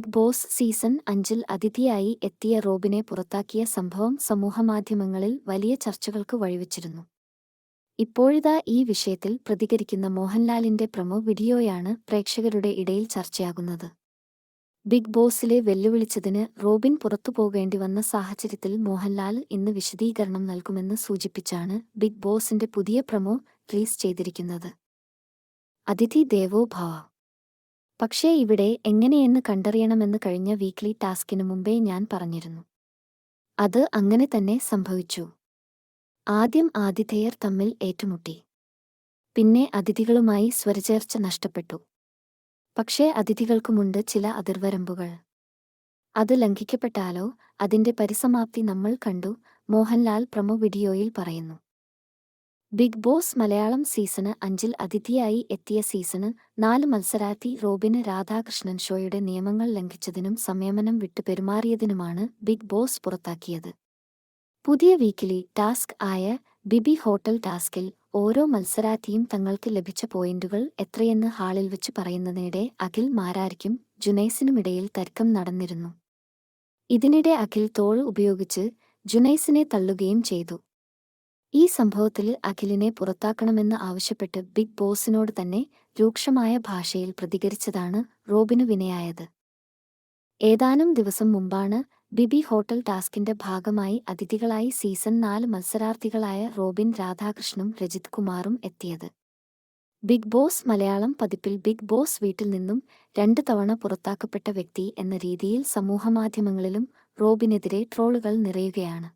Big boss season അഞ്ചിൽ അതിഥിയായി എത്തിയ റോബിനെ പുറത്താക്കിയ സംഭവം സമൂഹമാധ്യമങ്ങളിൽ വലിയ ചർച്ചകൾക്ക് വഴിവെച്ചിരുന്നു. ഇപ്പോഴിതാ ഈ വിഷയത്തിൽ പ്രതികരിക്കുന്ന മോഹൻലാലിന്റെ പ്രമോ വീഡിയോയാണ് പ്രേക്ഷകരുടെ ഇടയിൽ ചർച്ചയാകുന്നത്. ബിഗ് ബോസിലെ വെല്ലുവിളിച്ചതിന് റോബിൻ പുറത്തുപോകേണ്ടി വന്ന സാഹചര്യത്തിൽ മോഹൻലാൽ ഇന്ന് വിശദീകരണം നൽകുമെന്ന് സൂചിപ്പിച്ചാണ് ബിഗ് ബോസിന്റെ പുതിയ പ്രമോ റിലീസ് ചെയ്തിരിക്കുന്നത്. അതിഥി ദേവോ ഭവ പക്ഷേ ഇവിടെ എങ്ങനെയെന്ന് കണ്ടറിയണമെന്ന് കഴിഞ്ഞ വീക്ക്ലി ടാസ്കിനു മുമ്പേ ഞാൻ പറഞ്ഞിരുന്നു. അത് അങ്ങനെ തന്നെ സംഭവിച്ചു. ആദ്യം ആതിഥേയർ തമ്മിൽ ഏറ്റുമുട്ടി. പിന്നെ അതിഥികളുമായി സ്വരചേർച്ച നഷ്ടപ്പെട്ടു. പക്ഷേ അതിഥികൾക്കുമുണ്ട് ചില അതിർവരമ്പുകൾ. അത് ലംഘിക്കപ്പെട്ടാലോ അതിന്റെ പരിസമാപ്തി നമ്മൾ കണ്ടു മോഹൻലാൽ പ്രമോ വീഡിയോയിൽ പറയുന്നു. ബിഗ് ബോസ് മലയാളം സീസണ് അഞ്ചിൽ അതിഥിയായി എത്തിയ സീസണ് നാല് മത്സരാർത്ഥി റോബിന് രാധാകൃഷ്ണൻ ഷോയുടെ നിയമങ്ങൾ ലംഘിച്ചതിനും സംയമനം വിട്ടു പെരുമാറിയതിനുമാണ് ബിഗ് ബോസ് പുറത്താക്കിയത്. പുതിയ വീക്കിലി ടാസ്ക് ആയ ബിബി ഹോട്ടൽ ടാസ്കിൽ ഓരോ മത്സരാർത്ഥിയും തങ്ങൾക്ക് ലഭിച്ച പോയിന്റുകൾ എത്രയെന്ന് ഹാളിൽ വെച്ച് പറയുന്നതിനിടെ അഖിൽ മാരാരിക്കും ജുനൈസിനുമിടയിൽ തർക്കം നടന്നിരുന്നു. ഇതിനിടെ അഖിൽ തോൾ ഉപയോഗിച്ച് ജുനൈസിനെ തള്ളുകയും ചെയ്തു. ഈ സംഭവത്തിൽ അഖിലിനെ പുറത്താക്കണമെന്ന് ആവശ്യപ്പെട്ട് ബിഗ് ബോസിനോട് തന്നെ രൂക്ഷമായ ഭാഷയിൽ പ്രതികരിച്ചതാണ് റോബിനു വിനയായത്. ഏതാനും ദിവസം മുമ്പാണ് ബിബി ഹോട്ടൽ ടാസ്കിന്റെ ഭാഗമായി അതിഥികളായി സീസൺ നാല് മത്സരാർത്ഥികളായ റോബിൻ രാധാകൃഷ്ണും രജിത് കുമാറും എത്തിയത്. ബിഗ് ബോസ് മലയാളം പതിപ്പിൽ ബിഗ് ബോസ് വീട്ടിൽ നിന്നും രണ്ട് തവണ പുറത്താക്കപ്പെട്ട വ്യക്തി എന്ന രീതിയിൽ സമൂഹമാധ്യമങ്ങളിലും റോബിനെതിരെ ട്രോളുകൾ നിറയുകയാണ്.